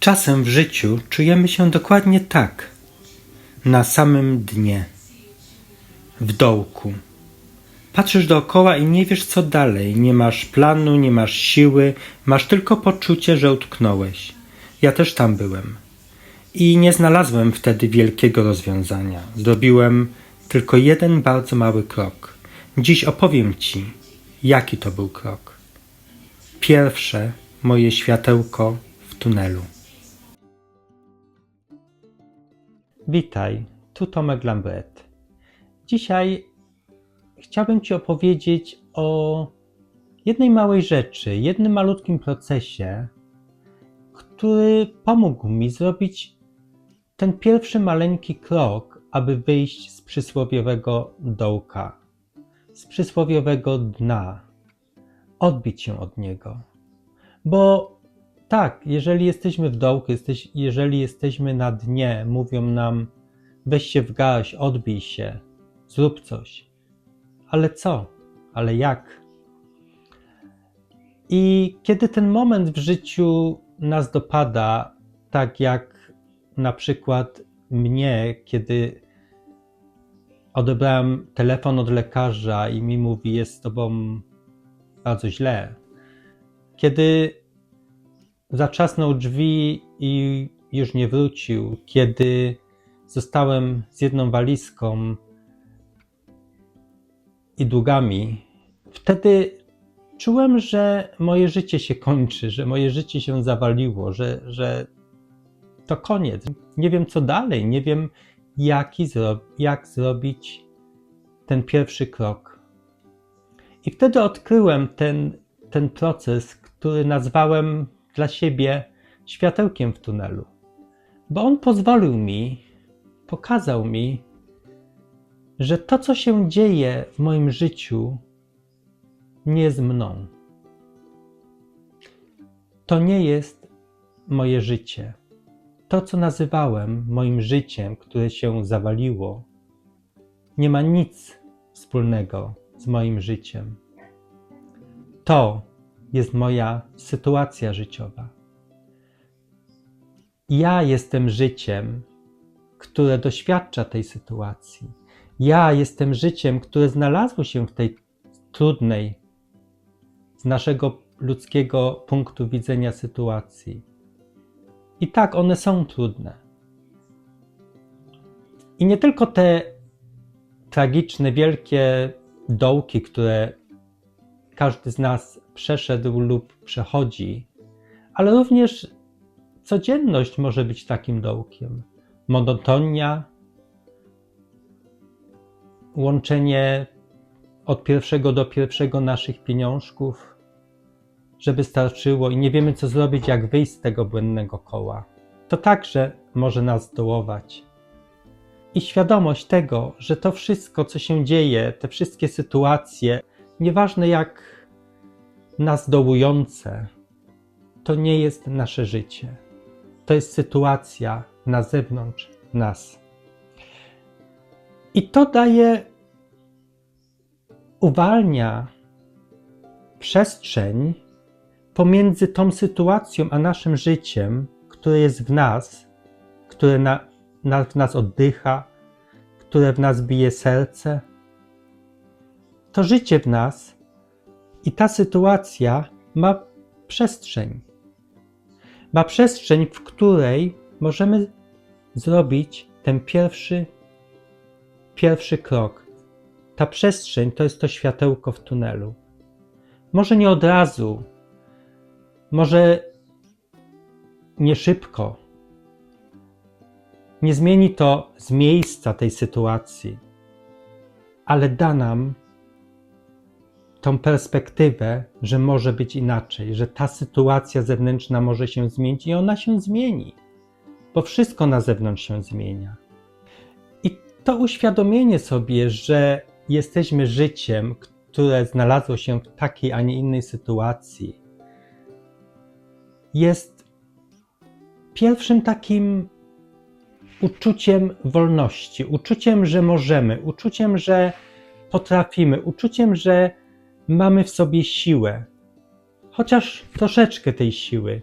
Czasem w życiu czujemy się dokładnie tak. Na samym dnie. W dołku. Patrzysz dookoła i nie wiesz co dalej. Nie masz planu, nie masz siły, masz tylko poczucie, że utknąłeś. Ja też tam byłem. I nie znalazłem wtedy wielkiego rozwiązania. Zrobiłem tylko jeden bardzo mały krok. Dziś opowiem Ci, jaki to był krok. Pierwsze moje światełko w tunelu. Witaj, tu Tomek Lambret. Dzisiaj chciałbym Ci opowiedzieć o jednej małej rzeczy, jednym malutkim procesie, który pomógł mi zrobić ten pierwszy maleńki krok, aby wyjść z przysłowiowego dołka, z przysłowiowego dna, odbić się od niego. Bo tak, jeżeli jesteśmy w dołku, jesteś, jeżeli jesteśmy na dnie, mówią nam: weź się w garść, odbij się, zrób coś. Ale co? Ale jak? I kiedy ten moment w życiu nas dopada, tak jak na przykład mnie, kiedy odebrałem telefon od lekarza i mi mówi: Jest z tobą bardzo źle. Kiedy zatrzasnął drzwi i już nie wrócił, kiedy zostałem z jedną walizką i długami, wtedy czułem, że moje życie się kończy, że moje życie się zawaliło, że, że to koniec. Nie wiem co dalej, nie wiem jaki zro jak zrobić ten pierwszy krok. I wtedy odkryłem ten, ten proces, który nazwałem dla siebie światełkiem w tunelu, bo on pozwolił mi, pokazał mi, że to, co się dzieje w moim życiu, nie jest mną. To nie jest moje życie. To, co nazywałem moim życiem, które się zawaliło, nie ma nic wspólnego z moim życiem. To jest moja sytuacja życiowa. Ja jestem życiem, które doświadcza tej sytuacji. Ja jestem życiem, które znalazło się w tej trudnej, z naszego ludzkiego punktu widzenia sytuacji. I tak, one są trudne. I nie tylko te tragiczne, wielkie dołki, które każdy z nas przeszedł lub przechodzi, ale również codzienność może być takim dołkiem. Monotonia, łączenie od pierwszego do pierwszego naszych pieniążków, żeby starczyło i nie wiemy, co zrobić, jak wyjść z tego błędnego koła. To także może nas dołować. I świadomość tego, że to wszystko, co się dzieje, te wszystkie sytuacje, nieważne jak nas dołujące, to nie jest nasze życie. To jest sytuacja na zewnątrz nas. I to daje, uwalnia przestrzeń pomiędzy tą sytuacją a naszym życiem, które jest w nas, które na, na, w nas oddycha, które w nas bije serce. To życie w nas i ta sytuacja ma przestrzeń. Ma przestrzeń, w której możemy zrobić ten pierwszy, pierwszy krok. Ta przestrzeń to jest to światełko w tunelu. Może nie od razu, może nie szybko. Nie zmieni to z miejsca tej sytuacji, ale da nam tą perspektywę, że może być inaczej, że ta sytuacja zewnętrzna może się zmienić i ona się zmieni, bo wszystko na zewnątrz się zmienia. I to uświadomienie sobie, że jesteśmy życiem, które znalazło się w takiej, a nie innej sytuacji, jest pierwszym takim uczuciem wolności, uczuciem, że możemy, uczuciem, że potrafimy, uczuciem, że mamy w sobie siłę, chociaż troszeczkę tej siły,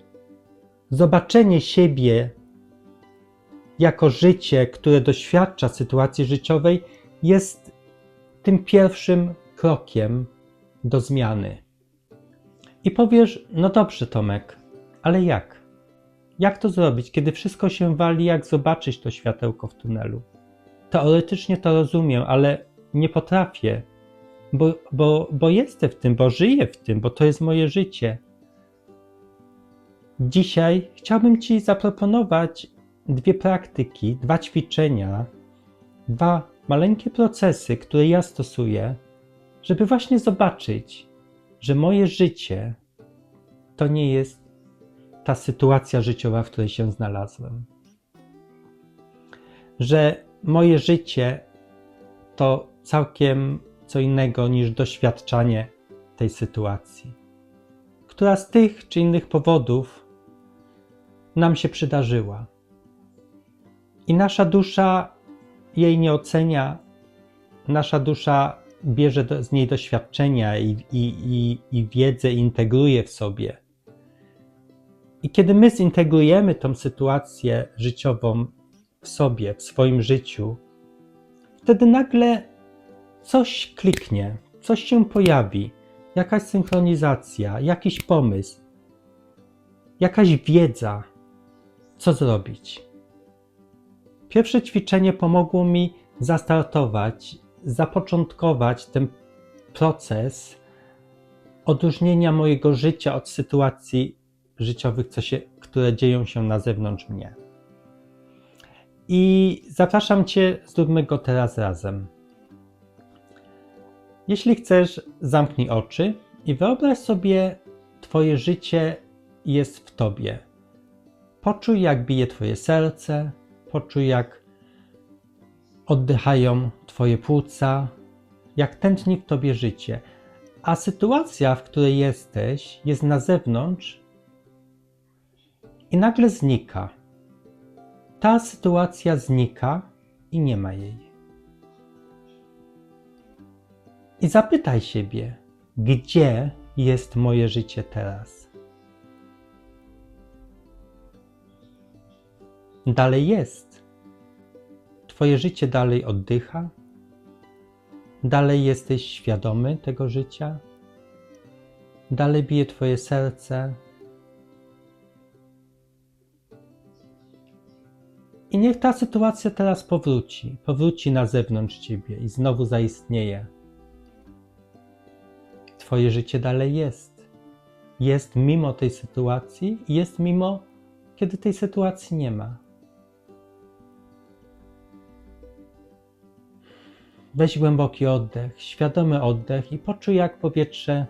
zobaczenie siebie jako życie, które doświadcza sytuacji życiowej, jest tym pierwszym krokiem do zmiany. I powiesz, no dobrze, Tomek, ale jak? Jak to zrobić, kiedy wszystko się wali, jak zobaczyć to światełko w tunelu? Teoretycznie to rozumiem, ale nie potrafię, bo, bo, bo jestem w tym, bo żyję w tym, bo to jest moje życie. Dzisiaj chciałbym Ci zaproponować dwie praktyki, dwa ćwiczenia, dwa maleńkie procesy, które ja stosuję, żeby właśnie zobaczyć, że moje życie to nie jest ta sytuacja życiowa, w której się znalazłem. Że moje życie to całkiem co innego niż doświadczanie tej sytuacji, która z tych czy innych powodów nam się przydarzyła. I nasza dusza jej nie ocenia, nasza dusza bierze do, z niej doświadczenia i, i, i, i wiedzę integruje w sobie. I kiedy my zintegrujemy tą sytuację życiową w sobie, w swoim życiu, wtedy nagle coś kliknie, coś się pojawi, jakaś synchronizacja, jakiś pomysł, jakaś wiedza, co zrobić. Pierwsze ćwiczenie pomogło mi zastartować, zapoczątkować ten proces odróżnienia mojego życia od sytuacji życiowych, się, które dzieją się na zewnątrz mnie. I zapraszam Cię, zróbmy go teraz razem. Jeśli chcesz, zamknij oczy i wyobraź sobie, Twoje życie jest w Tobie. Poczuj, jak bije Twoje serce, poczuj, jak oddychają Twoje płuca, jak tętni w Tobie życie. A sytuacja, w której jesteś, jest na zewnątrz i nagle znika. Ta sytuacja znika i nie ma jej. I zapytaj siebie, gdzie jest moje życie teraz? Dalej jest. Twoje życie dalej oddycha? Dalej jesteś świadomy tego życia? Dalej bije Twoje serce? I niech ta sytuacja teraz powróci, powróci na zewnątrz Ciebie i znowu zaistnieje. Twoje życie dalej jest. Jest mimo tej sytuacji i jest mimo, kiedy tej sytuacji nie ma. Weź głęboki oddech, świadomy oddech i poczuj, jak powietrze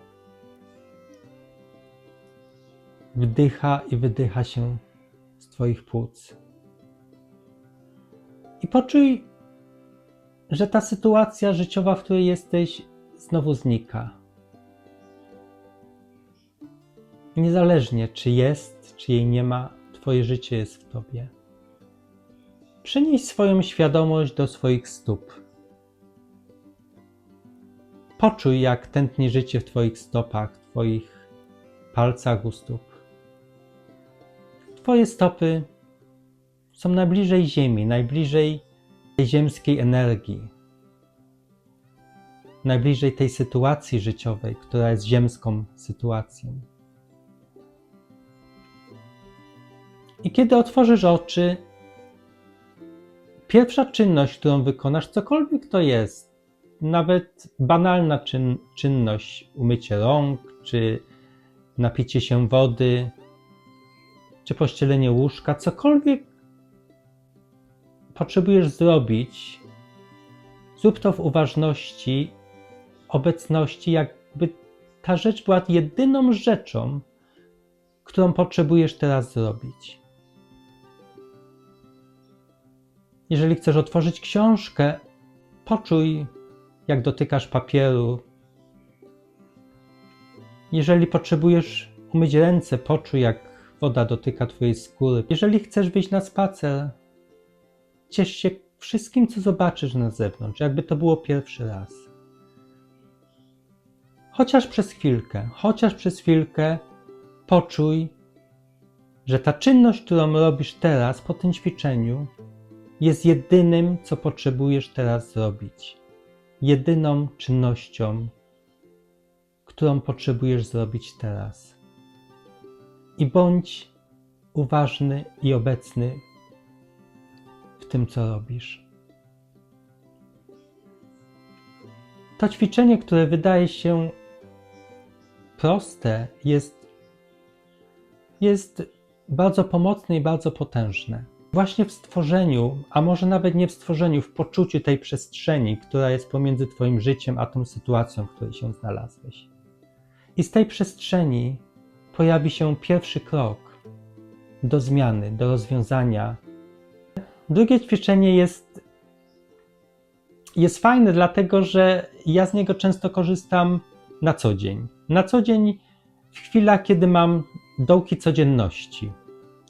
wdycha i wydycha się z Twoich płuc. I poczuj, że ta sytuacja życiowa, w której jesteś, znowu znika. Niezależnie czy jest, czy jej nie ma, Twoje życie jest w Tobie. Przenieś swoją świadomość do swoich stóp. Poczuj, jak tętni życie w Twoich stopach, Twoich palcach u stóp. Twoje stopy są najbliżej Ziemi, najbliżej tej ziemskiej energii, najbliżej tej sytuacji życiowej, która jest ziemską sytuacją. I kiedy otworzysz oczy, pierwsza czynność, którą wykonasz, cokolwiek to jest, nawet banalna czyn, czynność, umycie rąk, czy napicie się wody, czy pościelenie łóżka, cokolwiek potrzebujesz zrobić, zrób to w uważności, obecności, jakby ta rzecz była jedyną rzeczą, którą potrzebujesz teraz zrobić. Jeżeli chcesz otworzyć książkę, poczuj, jak dotykasz papieru. Jeżeli potrzebujesz umyć ręce, poczuj, jak woda dotyka Twojej skóry. Jeżeli chcesz wyjść na spacer, ciesz się wszystkim, co zobaczysz na zewnątrz, jakby to było pierwszy raz. Chociaż przez chwilkę, chociaż przez chwilkę poczuj, że ta czynność, którą robisz teraz po tym ćwiczeniu, jest jedynym, co potrzebujesz teraz zrobić. Jedyną czynnością, którą potrzebujesz zrobić teraz. I bądź uważny i obecny w tym, co robisz. To ćwiczenie, które wydaje się proste, jest, jest bardzo pomocne i bardzo potężne. Właśnie w stworzeniu, a może nawet nie w stworzeniu, w poczuciu tej przestrzeni, która jest pomiędzy Twoim życiem a tą sytuacją, w której się znalazłeś. I z tej przestrzeni pojawi się pierwszy krok do zmiany, do rozwiązania. Drugie ćwiczenie jest, jest fajne, dlatego że ja z niego często korzystam na co dzień. Na co dzień, w chwilach, kiedy mam dołki codzienności.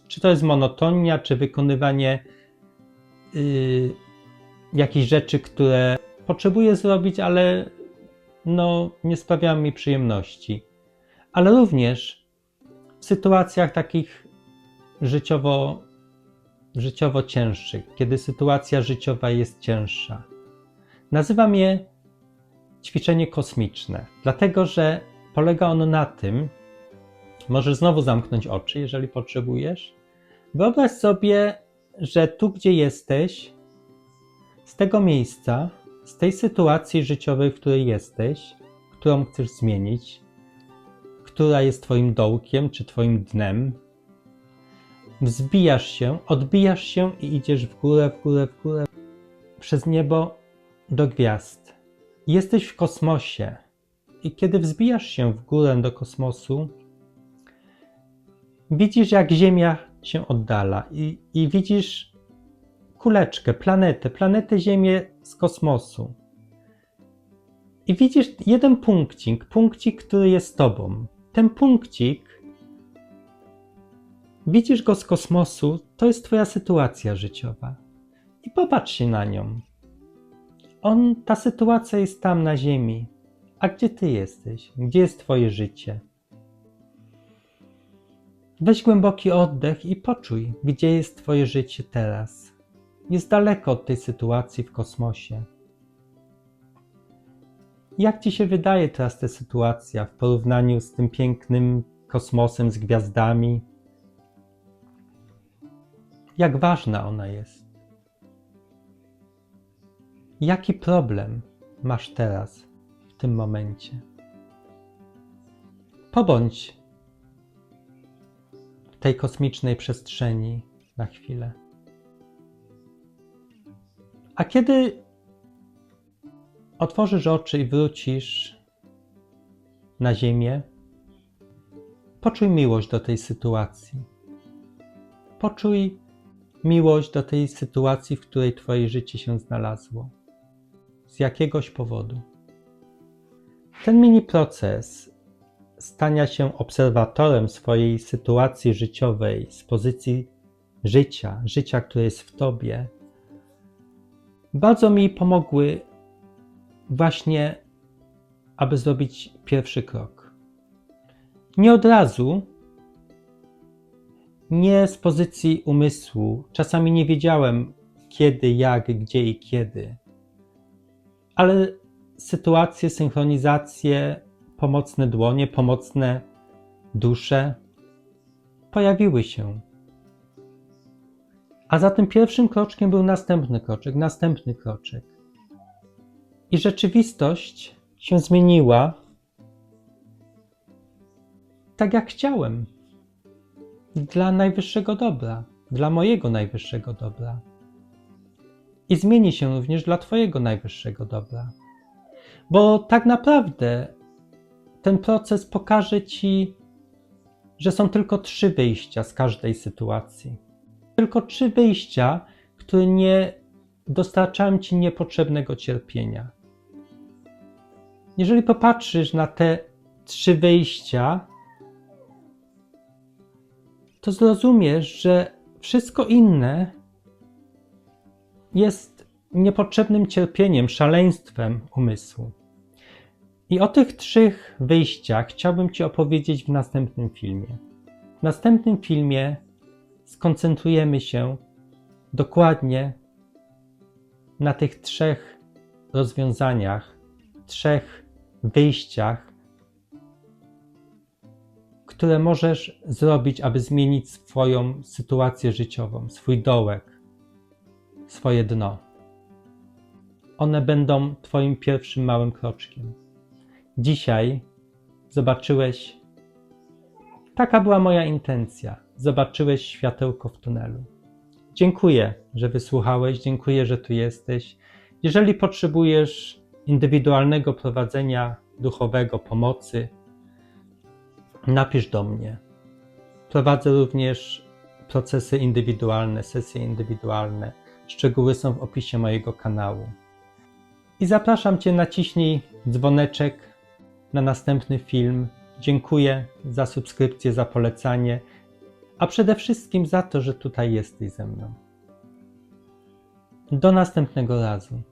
Czy to jest monotonia, czy wykonywanie yy, jakichś rzeczy, które potrzebuję zrobić, ale no, nie sprawiają mi przyjemności. Ale również w sytuacjach takich życiowo, życiowo cięższych, kiedy sytuacja życiowa jest cięższa. Nazywam je ćwiczenie kosmiczne, dlatego że polega ono na tym, możesz znowu zamknąć oczy, jeżeli potrzebujesz. Wyobraź sobie, że tu, gdzie jesteś, z tego miejsca, z tej sytuacji życiowej, w której jesteś, którą chcesz zmienić, która jest Twoim dołkiem czy Twoim dnem, wzbijasz się, odbijasz się i idziesz w górę, w górę, w górę, przez niebo do gwiazd. Jesteś w kosmosie. I kiedy wzbijasz się w górę do kosmosu, widzisz, jak Ziemia się oddala, i, i widzisz kuleczkę, planetę, planetę Ziemię z kosmosu. I widzisz jeden punkcik, punkcik, który jest tobą. Ten punkcik, widzisz go z kosmosu, to jest twoja sytuacja życiowa. I popatrz się na nią. On, ta sytuacja jest tam na Ziemi. A gdzie ty jesteś? Gdzie jest twoje życie? Weź głęboki oddech i poczuj, gdzie jest twoje życie teraz. Jest daleko od tej sytuacji w kosmosie. Jak ci się wydaje teraz ta sytuacja w porównaniu z tym pięknym kosmosem, z gwiazdami? Jak ważna ona jest? Jaki problem masz teraz, w tym momencie? Pobądź tej kosmicznej przestrzeni na chwilę. A kiedy otworzysz oczy i wrócisz na Ziemię, poczuj miłość do tej sytuacji. Poczuj miłość do tej sytuacji, w której Twoje życie się znalazło. Z jakiegoś powodu. Ten mini proces stania się obserwatorem swojej sytuacji życiowej z pozycji życia, życia, które jest w Tobie, bardzo mi pomogły właśnie, aby zrobić pierwszy krok. Nie od razu, nie z pozycji umysłu. Czasami nie wiedziałem kiedy, jak, gdzie i kiedy, ale sytuacje, synchronizacje, pomocne dłonie, pomocne dusze pojawiły się. A za tym pierwszym kroczkiem był następny kroczek, następny kroczek. I rzeczywistość się zmieniła tak, jak chciałem. Dla najwyższego dobra, dla mojego najwyższego dobra. I zmieni się również dla Twojego najwyższego dobra. Bo tak naprawdę ten proces pokaże Ci, że są tylko trzy wyjścia z każdej sytuacji. Tylko trzy wyjścia, które nie dostarczają Ci niepotrzebnego cierpienia. Jeżeli popatrzysz na te trzy wyjścia, to zrozumiesz, że wszystko inne jest niepotrzebnym cierpieniem, szaleństwem umysłu. I o tych trzech wyjściach chciałbym Ci opowiedzieć w następnym filmie. W następnym filmie skoncentrujemy się dokładnie na tych trzech rozwiązaniach, trzech wyjściach, które możesz zrobić, aby zmienić swoją sytuację życiową, swój dołek, swoje dno. One będą Twoim pierwszym małym kroczkiem. Dzisiaj zobaczyłeś, taka była moja intencja, zobaczyłeś światełko w tunelu. Dziękuję, że wysłuchałeś, dziękuję, że tu jesteś. Jeżeli potrzebujesz indywidualnego prowadzenia duchowego, pomocy, napisz do mnie. Prowadzę również procesy indywidualne, sesje indywidualne. Szczegóły są w opisie mojego kanału. I zapraszam Cię, naciśnij dzwoneczek na następny film. Dziękuję za subskrypcję, za polecanie, a przede wszystkim za to, że tutaj jesteś ze mną. Do następnego razu.